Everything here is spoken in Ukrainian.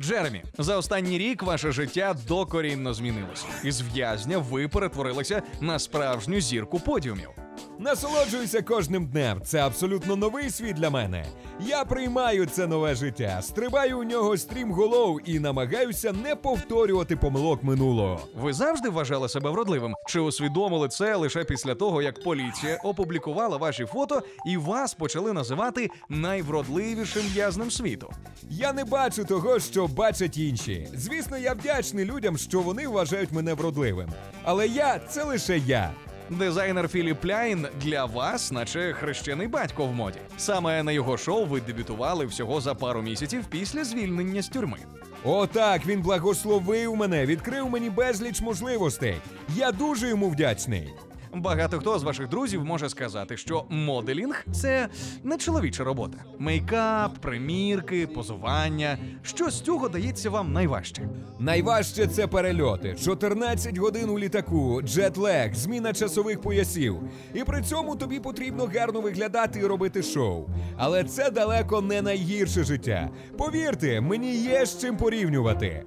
Джеремі, за останній рік ваше життя докорінно змінилося. Із в'язня ви перетворилися на справжню зірку подіумів. Насолоджуюся кожним днем. Це абсолютно новий світ для мене. Я приймаю це нове життя, стрибаю у нього стрімголов і намагаюся не повторювати помилок минулого. Ви завжди вважали себе вродливим? Чи усвідомили це лише після того, як поліція опублікувала ваші фото і вас почали називати найвродливішим в'язнем світу? Я не бачу того, що бачать інші. Звісно, я вдячний людям, що вони вважають мене вродливим. Але я це лише я. Дизайнер Філіп Ляйн для вас, наче хрещений батько в моді. Саме на його шоу ви дебютували всього за пару місяців після звільнення з тюрми. Отак він благословив мене, відкрив мені безліч можливостей. Я дуже йому вдячний. Багато хто з ваших друзів може сказати, що моделінг це не чоловіча робота. Мейкап, примірки, позування. Що з цього дається вам найважче? Найважче це перельоти. 14 годин у літаку, джетлег, зміна часових поясів. І при цьому тобі потрібно гарно виглядати і робити шоу. Але це далеко не найгірше життя. Повірте, мені є з чим порівнювати.